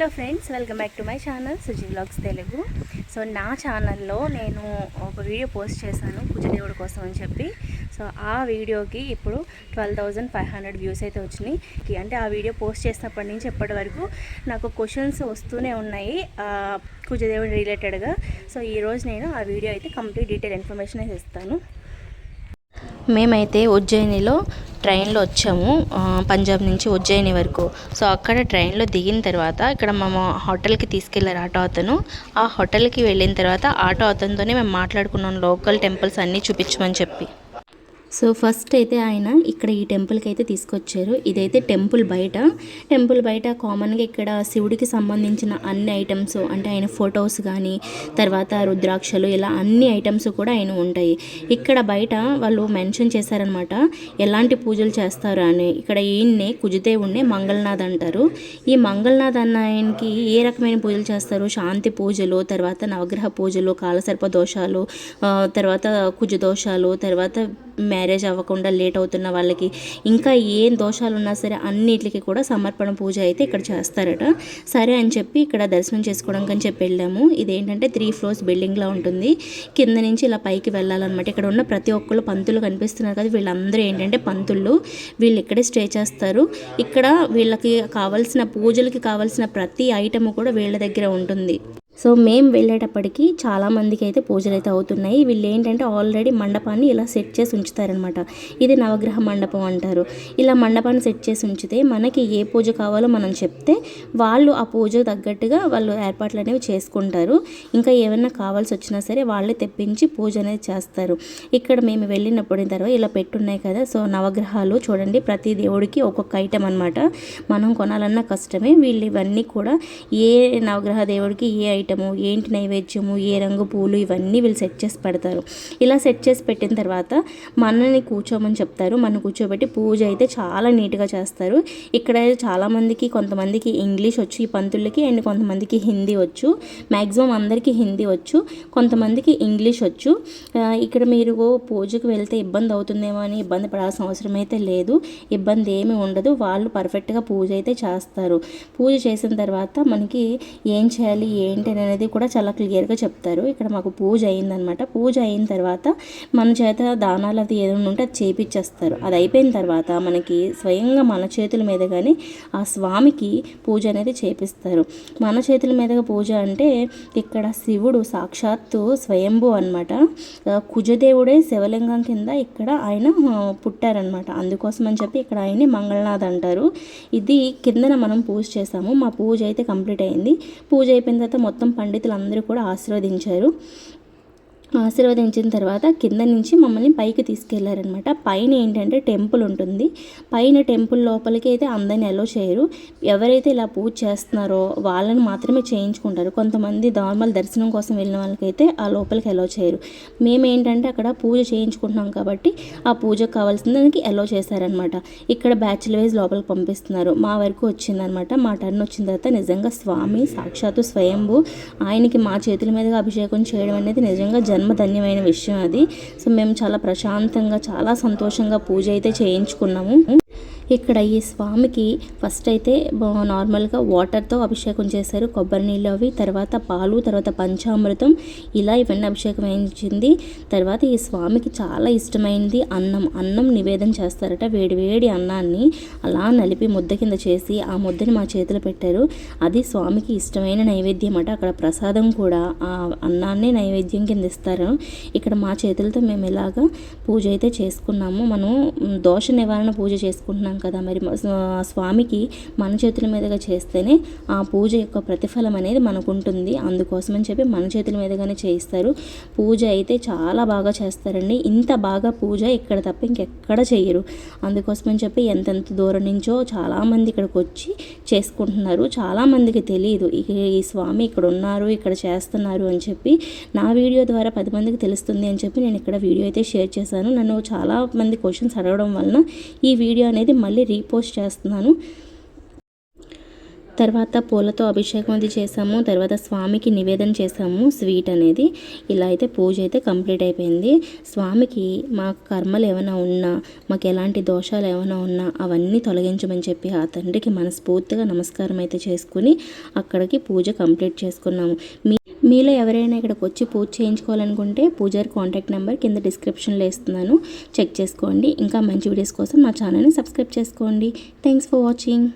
Hello friends welcome back to my channel Suji blogs Telugu. So నా ఛానల్లో నేను ఒక వీడియో పోస్ట్ చేశాను పూజదేవుడి కోసం అని చెప్పి. సో ఆ వీడియోకి ఇప్పుడు twelve thousand five hundred views అయితే వచ్చినాయి. అంటే ఆ వీడియో పోస్ట్ చేసినప్పటి నుంచి ఎప్పటి వరకు నాకు క్వశ్చన్స్ వస్తూనే ఉన్నాయి ఆ, పూజదేవుడి రిలేటెడ్గా. సో ఈరోజు నేను ఆ వీడియో అయితే కంప్లీట్ డీటెయిల్ ఇన్ఫర్మేషన్ అయితే ఇస్తాను. మేమైతే ఉజ్జయినిలో ట్రైన్లో వచ్చాము పంజాబ్ నుంచి ఉజ్జయిని వరకు. సో అక్కడ ట్రైన్లో దిగిన తర్వాత ఇక్కడ మేము హోటల్కి తీసుకెళ్ళారు ఆటో అతను. ఆ హోటల్కి వెళ్ళిన తర్వాత ఆటో అతనితోనే మేము మాట్లాడుకున్నాం లోకల్ టెంపుల్స్ అన్నీ చూపించమని చెప్పి. సో ఫస్ట్ అయితే ఆయన ఇక్కడ ఈ టెంపుల్కి అయితే తీసుకొచ్చారు. ఇదైతే టెంపుల్ బయట. టెంపుల్ బయట కామన్గా ఇక్కడ శివుడికి సంబంధించిన అన్ని ఐటమ్స్ అంటే ఆయన ఫొటోస్ కానీ తర్వాత రుద్రాక్షలు ఇలా అన్ని ఐటమ్స్ కూడా ఆయన ఉంటాయి. ఇక్కడ బయట వాళ్ళు మెన్షన్ చేశారనమాట ఎలాంటి పూజలు చేస్తారు అని. ఇక్కడ ఈయన్నే కుజుదేవుణ్ణి మంగళనాథ్ అంటారు. ఈ మంగళనాథ్ అన్న ఆయనకి ఏ రకమైన పూజలు చేస్తారు? శాంతి పూజలు తర్వాత నవగ్రహ పూజలు కాలసర్ప దోషాలు తర్వాత కుజ దోషాలు తర్వాత మ్యారేజ్ అవ్వకుండా లేట్ అవుతున్న వాళ్ళకి ఇంకా ఏం దోషాలు ఉన్నా సరే అన్నిటికి కూడా సమర్పణ పూజ అయితే ఇక్కడ చేస్తారట. సరే అని చెప్పి ఇక్కడ దర్శనం చేసుకోవడానికి అని చెప్పి వెళ్ళాము. ఇదేంటంటే త్రీ ఫ్లోర్స్ బిల్డింగ్లా ఉంటుంది. కింద నుంచి ఇలా పైకి వెళ్ళాలన్నమాట. ఇక్కడ ఉన్న ప్రతి ఒక్కళ్ళు పంతులు కనిపిస్తున్నారు కదా. వీళ్ళందరూ ఏంటంటే పంతులు వీళ్ళు ఇక్కడే స్టే చేస్తారు. ఇక్కడ వీళ్ళకి కావాల్సిన పూజలకి కావాల్సిన ప్రతి ఐటమ్ కూడా వీళ్ళ దగ్గర ఉంటుంది. సో మేము వెళ్ళేటప్పటికి చాలా మందికి అయితే పూజలు అయితే అవుతున్నాయి. వీళ్ళు ఏంటంటే ఆల్రెడీ మండపాన్ని ఇలా సెట్ చేసి ఉంచుతారనమాట ఇది నవగ్రహ మండపం అంటారు. ఇలా మండపాన్ని సెట్ చేసి ఉంచితే మనకి ఏ పూజ కావాలో మనం చెప్తే వాళ్ళు ఆ పూజ తగ్గట్టుగా వాళ్ళు ఏర్పాట్లు అనేవి చేసుకుంటారు. ఇంకా ఏమైనా కావాల్సి వచ్చినా సరే వాళ్ళే తెప్పించి పూజ అనేది చేస్తారు. ఇక్కడ మేము వెళ్ళినప్పుడు తర్వాత ఇలా పెట్టున్నాయి కదా. సో నవగ్రహాలు చూడండి ప్రతి దేవుడికి ఒక్కొక్క ఐటెం అనమాట మనం కొనాలన్నా కష్టమే. వీళ్ళు ఇవన్నీ కూడా ఏ నవగ్రహ దేవుడికి ఏ ఐటము ఏంటి నైవేద్యము ఏ రంగు పూలు ఇవన్నీ వీళ్ళు సెట్ చేసి పెడతారు. ఇలా సెట్ చేసి పెట్టిన తర్వాత మనల్ని కూర్చోమని చెప్తారు. మన కూర్చోబెట్టి పూజ అయితే చాలా నీట్గా చేస్తారు. ఇక్కడ చాలామందికి కొంతమందికి ఇంగ్లీష్ వచ్చు ఈ పంతులకి అండ్ కొంతమందికి హిందీ వచ్చు మ్యాక్సిమం అందరికీ హిందీ వచ్చు కొంతమందికి ఇంగ్లీష్ వచ్చు. ఇక్కడ మీరు పూజకు వెళ్తే ఇబ్బంది అవుతుందేమో అని ఇబ్బంది పడాల్సిన అవసరం అయితే లేదు. ఇబ్బంది ఏమీ ఉండదు. వాళ్ళు పర్ఫెక్ట్గా పూజ అయితే చేస్తారు. పూజ చేసిన తర్వాత మనకి ఏం చేయాలి ఏంటి అనేది కూడా చాలా క్లియర్గా చెప్తారు. ఇక్కడ మాకు పూజ అయిందనమాట పూజ అయిన తర్వాత మన చేత దానాలు అది ఏదైనా ఉంటే అది చేపించేస్తారు అది అయిపోయిన తర్వాత మనకి స్వయంగా మన చేతుల మీదగానే ఆ స్వామికి పూజ అనేది చేపిస్తారు. మన చేతుల మీదగా పూజ అంటే ఇక్కడ శివుడు సాక్షాత్తు స్వయంభు అనమాట కుజదేవుడే శివలింగం కింద ఇక్కడ ఆయన పుట్టారనమాట అందుకోసం అని చెప్పి ఇక్కడ ఆయన్ని మంగళనాథ్ అంటారు. ఇది కిందన మనం పూజ చేసాము. మా పూజ అయితే కంప్లీట్ అయింది. పూజ అయిపోయిన తర్వాత మొత్తం పండితులు అందరూ కూడా ఆశీర్వదించారు. ఆశీర్వదించిన తర్వాత కింద నుంచి మమ్మల్ని పైకి తీసుకెళ్ళారనమాట పైన ఏంటంటే టెంపుల్ ఉంటుంది. పైన టెంపుల్ లోపలికి అయితే అందరిని అలో చేయరు. ఎవరైతే ఇలా పూజ చేస్తున్నారో వాళ్ళని మాత్రమే చేయించుకుంటారు. కొంతమంది నార్మల్ దర్శనం కోసం వెళ్ళిన వాళ్ళకైతే ఆ లోపలికి అలో చేయరు. మేము ఏంటంటే అక్కడ పూజ చేయించుకుంటున్నాం కాబట్టి ఆ పూజకు కావాల్సిన దానికి అలో చేశారనమాట ఇక్కడ బ్యాచ్ల వైజ్ లోపలికి పంపిస్తున్నారు. మా వరకు వచ్చిందనమాట మా టర్న్ వచ్చిన తర్వాత నిజంగా స్వామి సాక్షాత్తు స్వయంభు ఆయనకి మా చేతుల మీదుగా అభిషేకం చేయడం అనేది నిజంగా జన్మధన్యమైన విషయం అది. సో మేము చాలా ప్రశాంతంగా చాలా సంతోషంగా పూజ అయితే చేయించుకున్నాము. ఇక్కడ ఈ స్వామికి ఫస్ట్ అయితే నార్మల్గా వాటర్తో అభిషేకం చేశారు. కొబ్బరి నీళ్ళు అవి తర్వాత పాలు తర్వాత పంచామృతం. ఇలా ఇవన్నీ అభిషేకం వేయించింది. తర్వాత ఈ స్వామికి చాలా ఇష్టమైంది. అన్నం అన్నం నివేదన చేస్తారట. వేడివేడి అన్నాన్ని అలా నలిపి ముద్ద కింద చేసి ఆ ముద్దని మా చేతిలో పెట్టారు. అది స్వామికి ఇష్టమైన నైవేద్యం అట. అక్కడ ప్రసాదం కూడా ఆ అన్నాన్ని నైవేద్యం కింద ఇస్తారు. ఇక్కడ మా చేతులతో మేము ఇలాగా పూజ అయితే చేసుకున్నాము. మనం దోష నివారణ పూజ చేసుకుంటున్నాం కదా మరి స్వామికి మన చేతుల మీదుగా చేస్తేనే ఆ పూజ యొక్క ప్రతిఫలం అనేది మనకు ఉంటుంది అందుకోసం అని చెప్పి మన చేతుల మీదుగానే చేయిస్తారు. పూజ అయితే చాలా బాగా చేస్తారండి. ఇంత బాగా పూజ ఇక్కడ తప్ప ఇంకెక్కడ చేయరు. అందుకోసం అని చెప్పి ఎంతెంత దూరం నుంచో చాలామంది ఇక్కడికి వచ్చి చేసుకుంటున్నారు. చాలామందికి తెలియదు ఈ స్వామి ఇక్కడ ఉన్నారు ఇక్కడ చేస్తున్నారు అని చెప్పి నా వీడియో ద్వారా పది మందికి తెలుస్తుంది అని చెప్పి నేను ఇక్కడ వీడియో అయితే షేర్ చేశాను. నన్ను చాలా మంది క్వశ్చన్స్ అడగడం వలన ఈ వీడియో అనేది మళ్ళీ రీపోస్ట్ చేస్తున్నాను. తర్వాత పూలతో అభిషేకం అది చేసాము తర్వాత స్వామికి నివేదన చేసాము స్వీట్ అనేది ఇలా అయితే పూజ అయితే కంప్లీట్ అయిపోయింది. స్వామికి మా కర్మలు ఏమైనా ఉన్నా మాకు ఎలాంటి దోషాలు ఏమైనా ఉన్నా అవన్నీ తొలగించమని చెప్పి ఆ తండ్రికి మనస్ఫూర్తిగా నమస్కారం అయితే చేసుకుని అక్కడికి పూజ కంప్లీట్ చేసుకున్నాము. మీ మీలో ఎవరైనా ఇక్కడికి వచ్చి పూజ చేయించుకోవాలనుకుంటే పూజారి కాంటాక్ట్ నెంబర్ కింద డిస్క్రిప్షన్లో ఇస్తున్నాను చెక్ చేసుకోండి. ఇంకా మంచి వీడియోస్ కోసం మా ఛానల్ని సబ్స్క్రైబ్ చేసుకోండి. Thanks for watching.